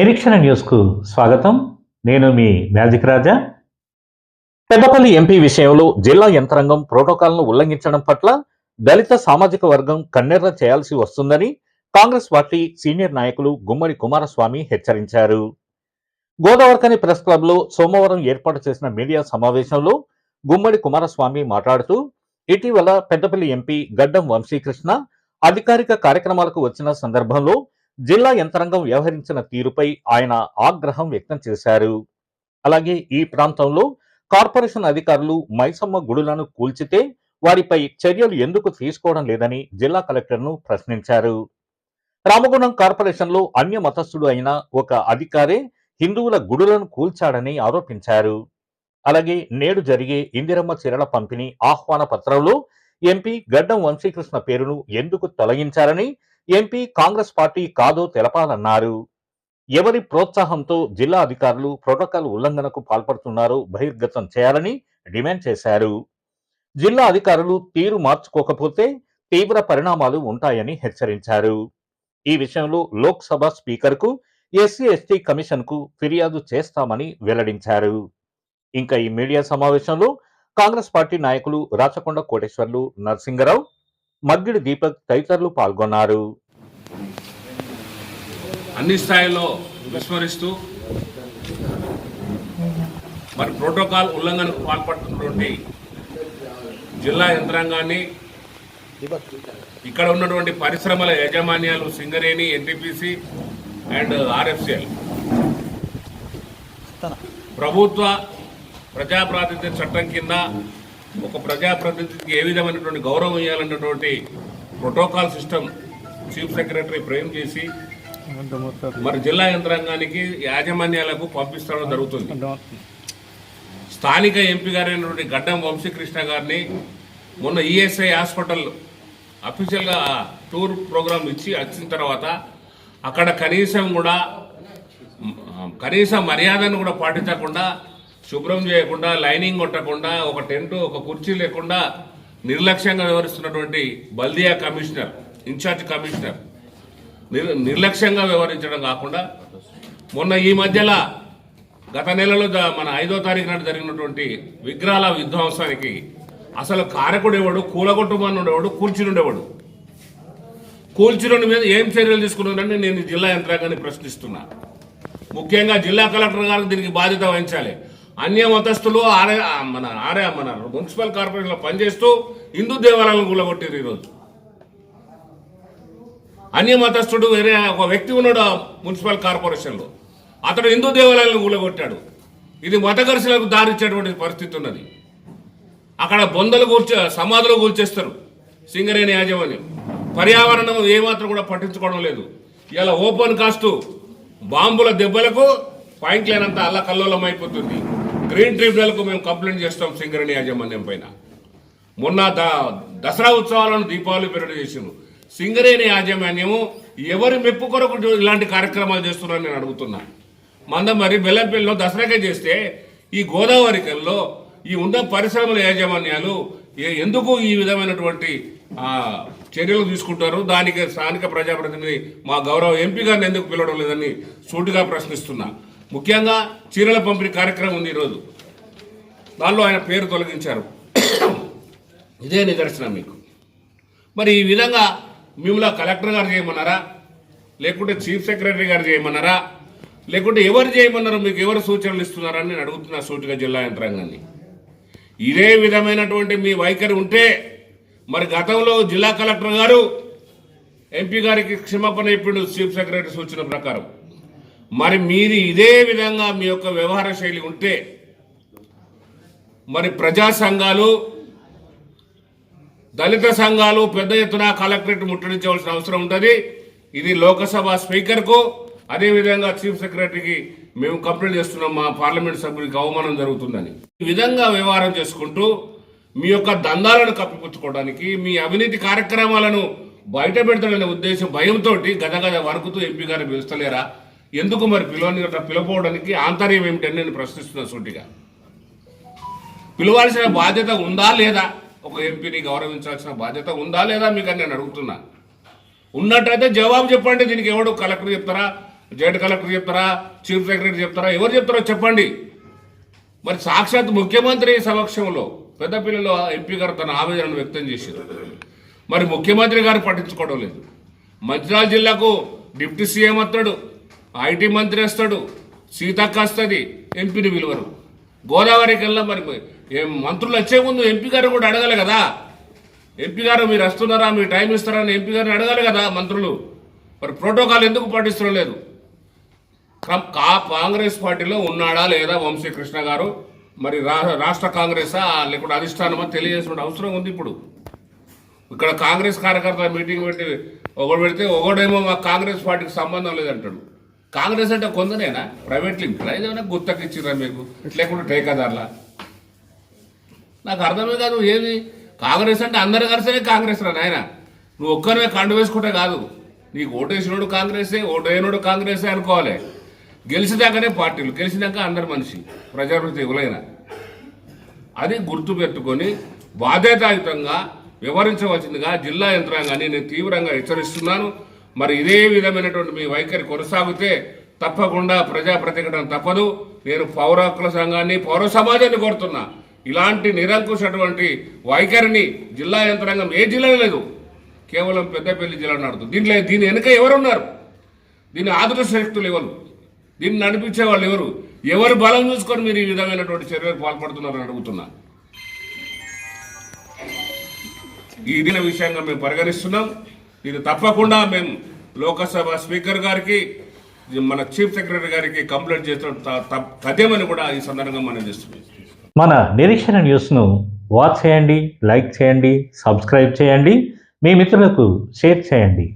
నిరీక్షణ న్యూస్కు స్వాగతం. నేను మీ మ్యాజిక్ రాజా. పెద్దపల్లి ఎంపీ విషయంలో జిల్లా యంత్రాంగం ప్రోటోకాల్ను ఉల్లంఘించడం పట్ల దళిత సామాజిక వర్గం కన్నెర్ర చేయాల్సి వస్తుందని కాంగ్రెస్ పార్టీ సీనియర్ నాయకులు గుమ్మడి కుమారస్వామి హెచ్చరించారు. గోదావరికని ప్రెస్ క్లబ్లో సోమవారం ఏర్పాటు చేసిన మీడియా సమావేశంలో గుమ్మడి కుమారస్వామి మాట్లాడుతూ ఇటీవల పెద్దపల్లి ఎంపీ గడ్డం వంశీకృష్ణ అధికారిక కార్యక్రమాలకు వచ్చిన సందర్భంలో జిల్లా యంత్రాంగం వ్యవహరించిన తీరుపై ఆయన ఆగ్రహం వ్యక్తం చేశారు. అలాగే ఈ ప్రాంతంలో కార్పొరేషన్ అధికారులు మైసమ్మ గుడులను కూల్చితే వారిపై చర్యలు ఎందుకు తీసుకోవడం లేదని జిల్లా కలెక్టర్ను ప్రశ్నించారు. రామగుణం కార్పొరేషన్లో అన్య మతస్థుడు అయిన ఒక అధికారే హిందువుల గుడులను కూల్చాడని ఆరోపించారు. అలాగే నేడు జరిగే ఇందిరమ్మ చీరల పంపిణీ ఆహ్వాన పత్రంలో ఎంపీ గడ్డం వంశీకృష్ణ పేరును ఎందుకు తొలగించారని ఎంపీ కాంగ్రెస్ పార్టీ కాదో తెలపాలన్నారు. ఎవరి ప్రోత్సాహంతో జిల్లా అధికారులు ప్రోటోకాల్ ఉల్లంఘనకు పాల్పడుతున్నారో బహిర్గతం చేయాలని డిమాండ్ చేశారు. జిల్లా అధికారులు తీరు మార్చుకోకపోతే తీవ్ర పరిణామాలు ఉంటాయని హెచ్చరించారు. ఈ విషయంలో లోక్సభ స్పీకర్కు ఎస్సీ ఎస్టీ కమిషన్కు ఫిర్యాదు చేస్తామని వెల్లడించారు. ఇంకా ఈ మీడియా సమావేశంలో కాంగ్రెస్ పార్టీ నాయకులు రాచకొండ కోటేశ్వర్లు నరసింగరావు మగ్గిడి దీపక్ తదితరులు పాల్గొన్నారు. అన్ని స్థాయిల్లో విస్మరిస్తూ మరి ప్రోటోకాల్ ఉల్లంఘనకు పాల్పడుతున్నటువంటి జిల్లా యంత్రాంగాన్ని ఇక్కడ ఉన్నటువంటి పరిశ్రమల యాజమాన్యాలు సింగరేణి ఎన్టీపీసీ అండ్ ఆర్ఎఫ్సిఎల్. ప్రభుత్వ ప్రజాప్రాతినిధ్య చట్టం కింద ఒక ప్రజాప్రతినిధికి ఏ విధమైనటువంటి గౌరవం ఇవ్వాలన్నటువంటి protocol system chief secretary frame చేసి మరి జిల్లా యంత్రాంగానికి యాజమాన్యాలకు పంపిస్తడం జరుగుతుంది. స్థానిక ఎంపీ గారైనటువంటి గడ్డం వంశీకృష్ణ గారిని మొన్న ఈఎస్ఐ హాస్పిటల్ అఫీషియల్గా టూర్ ప్రోగ్రాం ఇచ్చి వచ్చిన తర్వాత అక్కడ కనీసం కూడా కనీస మర్యాదను కూడా పాటించకుండా శుభ్రం చేయకుండా లైనింగ్ కొట్టకుండా ఒక టెంట్ ఒక కుర్చీ లేకుండా నిర్లక్ష్యంగా వ్యవహరిస్తున్నటువంటి బల్దియా కమిషనర్ ఇన్ఛార్జ్ కమిషనర్. నిర్ నిర్లక్ష్యంగా వ్యవహరించడం కాకుండా మొన్న ఈ మధ్యలో గత నెలలో మన ఐదో తారీఖు నాడు జరిగినటువంటి విగ్రహాల విధ్వంసానికి అసలు కారకుడేవాడు కూలగొట్టుమని ఉండేవాడు కూల్చినుండేవాడు. కూల్చినుండి మీద ఏం చర్యలు తీసుకున్నారని నేను జిల్లా యంత్రాంగాన్ని ప్రశ్నిస్తున్నా. ముఖ్యంగా జిల్లా కలెక్టర్ గారు దీనికి బాధ్యత వహించాలి. అన్య మతస్థులు ఆర్య మన ఆర్య మన మున్సిపల్ కార్పొరేషన్లో పనిచేస్తూ హిందూ దేవాలయాలను కూలగొట్టారు ఈరోజు. అన్య మతస్థుడు వేరే ఒక వ్యక్తి ఉన్నాడు ఆ మున్సిపల్ కార్పొరేషన్లో. అతడు హిందూ దేవాలయాలను కూలగొట్టాడు. ఇది మత ఘర్షణలకు దారిచ్చేటువంటి పరిస్థితి ఉన్నది. అక్కడ బొందలు కూల్చే సమాధులు కూల్చేస్తారు సింగరేణి యాజమాన్యం. పర్యావరణం ఏమాత్రం కూడా పట్టించుకోవడం లేదు. ఇలా ఓపెన్ కాస్ట్ బాంబుల దెబ్బలకు పాయింట్ లేనంత అల్ల కల్లోలం అయిపోతుంది గ్రీన్ ట్రిబ్యునల్కు మేము కంప్లైంట్ చేస్తాం సింగరేణి యాజమాన్యం పైన. మొన్న దసరా ఉత్సవాలను దీపావళి పెరడు చేసిండ్రు. సింగరేణి యాజమాన్యము ఎవరి మెప్పు కొరకు ఇలాంటి కార్యక్రమాలు చేస్తున్నారని నేను అడుగుతున్నా. మంద మరి బెల్లంపల్లిలో దసరాకే చేస్తే ఈ గోదావరికల్లో ఈ ఉన్న పరిశ్రమల యాజమాన్యాలు ఎందుకు ఈ విధమైనటువంటి చర్యలు తీసుకుంటారు? దానికి స్థానిక ప్రజాప్రతినిధి మా గౌరవ ఎంపీ గారిని ఎందుకు పిలవడం లేదని సూటిగా ప్రశ్నిస్తున్నా. ముఖ్యంగా చీరల పంపిణీ కార్యక్రమం ఉంది ఈరోజు. దానిలో ఆయన పేరు తొలగించారు. ఇదే నిదర్శనం మీకు. మరి ఈ విధంగా మిమ్మల్ని కలెక్టర్ గారు చేయమన్నారా? లేకుంటే చీఫ్ సెక్రటరీ గారు చేయమన్నారా? లేకుంటే ఎవరు చేయమన్నారు? మీకు ఎవరు సూచనలు ఇస్తున్నారని నేను అడుగుతున్నా సూటిగా జిల్లా యంత్రాంగాన్ని. ఇదే విధమైనటువంటి మీ వైఖరి ఉంటే మరి గతంలో జిల్లా కలెక్టర్ గారు ఎంపీ గారికి క్షమాపణ చెప్పిండు చీఫ్ సెక్రటరీ సూచన ప్రకారం. మరి మీరు ఇదే విధంగా మీ యొక్క వ్యవహార శైలి ఉంటే మరి ప్రజా సంఘాలు దళిత సంఘాలు పెద్ద ఎత్తున కలెక్టరేట్ ముట్టడించవలసిన అవసరం ఉంటుంది. ఇది లోకసభ స్పీకర్కు అదేవిధంగా చీఫ్ సెక్రటరీకి మేము కంప్లైంట్ చేస్తున్నాం మా పార్లమెంట్ సభ్యునికి అవమానం జరుగుతుందని. ఈ విధంగా వ్యవహారం చేసుకుంటూ మీ యొక్క దందాలను కప్పిపుచ్చుకోవడానికి మీ అవినీతి కార్యక్రమాలను బయట పెడతాడనే ఉద్దేశం భయంతో గదగద వరకుతూ ఎంపీ గారు పిలుస్తలేరా? ఎందుకు మరి పిలవని పిలవడానికి ఆంతర్యం ఏమిటని నేను ప్రశ్నిస్తున్నా సూటిగా. పిలవాల్సిన బాధ్యత ఉందా లేదా? ఒక ఎంపీని గౌరవించాల్సిన బాధ్యత ఉందా లేదా మీకు నేను అడుగుతున్నా. ఉన్నట్టయితే జవాబు చెప్పండి దీనికి ఎవడు కలెక్టర్ చెప్తారా? జాయింట్ కలెక్టర్ చెప్తారా? చీఫ్ సెక్రటరీ చెప్తారా? ఎవరు చెప్తారో చెప్పండి. మరి సాక్షాత్ ముఖ్యమంత్రి సమక్షంలో పెద్దపిల్లలో ఎంపీ గారు తన ఆవేదనను వ్యక్తం చేశారు. మరి ముఖ్యమంత్రి గారు పట్టించుకోవడం లేదు. మంచిర్యాల జిల్లాకు డిప్యూటీ సీఎం వస్తాడు. ఐటీ మంత్రి వస్తాడు సీతక్క వస్తుంది ఎంపీని పిలువరు. గోదావరికి వెళ్ళా మరి మంత్రులు వచ్చే ముందు ఎంపీ గారు కూడా అడగాలి కదా. ఎంపీ గారు మీరు వస్తున్నారా మీరు టైం ఇస్తారా అని ఎంపీ గారిని అడగాలి కదా మంత్రులు. మరి ప్రోటోకాల్ ఎందుకు పాటిస్తలేదు కా కాంగ్రెస్ పార్టీలో ఉన్నాడా లేదా వంశీకృష్ణ గారు? మరి రాష్ట్ర కాంగ్రెసా లేకుంటే అధిష్టానమా తెలియజేసిన అవసరం ఉంది ఇప్పుడు. ఇక్కడ కాంగ్రెస్ కార్యకర్త మీటింగ్ పెట్టి ఒకడు పెడితే ఒకడేమో మా కాంగ్రెస్ పార్టీకి సంబంధం లేదంటాడు. కాంగ్రెస్ అంటే కొందనేనా ప్రైవేట్ లిమిటెడ్ ఏదైనా గుత్తకి ఇచ్చిరా మీకు? లేకుంటే టేకాదార్లా? నాకు అర్థమే కాదు ఏది? కాంగ్రెస్ అంటే అందరు కలిసే కాంగ్రెస్ రా నాయన. నువ్వు ఒక్కరివే కండు వేసుకుంటే కాదు. నీకు ఓటేసినోడు కాంగ్రెసే ఓటేయనోడు కాంగ్రెసే అనుకోవాలి. గెలిచినాకనే పార్టీలు గెలిచినాక అందరు మనిషి ప్రజాప్రతి ఎవరైనా. అది గుర్తు పెట్టుకొని బాధ్యతాయుతంగా వివరించవలసిందిగా జిల్లా యంత్రాంగాన్ని నేను తీవ్రంగా హెచ్చరిస్తున్నాను. మరి ఇదే విధమైనటువంటి మీ వైఖరి కొనసాగితే తప్పకుండా ప్రజా ప్రతిఘటన తప్పదు. నేను పౌర హక్కుల సంఘాన్ని పౌర సమాజాన్ని కోరుతున్నా. ఇలాంటి నిరంకుశటువంటి వైఖరిని జిల్లా యంత్రాంగం ఏ జిల్లాలో లేదు. కేవలం పెద్దపల్లి జిల్లా నడుతుంది. దీంట్లో దీని వెనుక ఎవరున్నారు? దీని ఆదర్శ శక్తులు ఎవరు? దీన్ని నడిపించే వాళ్ళు ఎవరు? ఎవరు బలం చూసుకొని మీరు ఈ విధమైనటువంటి చర్యలకు పాల్పడుతున్నారని అడుగుతున్నా. ఈ దిన విషయంగా మేము పరిగణిస్తున్నాం. ఇది తప్పకుండా మేము లోకసభ స్పీకర్ గారికి మన చీఫ్ సెక్రటరీ గారికి కంప్లైంట్ చేస్తున్న. తథ్యమని కూడా ఈ సందర్భంగా మనం చేస్తున్నాం. మన నిరీక్షణ న్యూస్ను వాచ్ చేయండి లైక్ చేయండి సబ్స్క్రైబ్ చేయండి. మీ మిత్రులకు షేర్ చేయండి.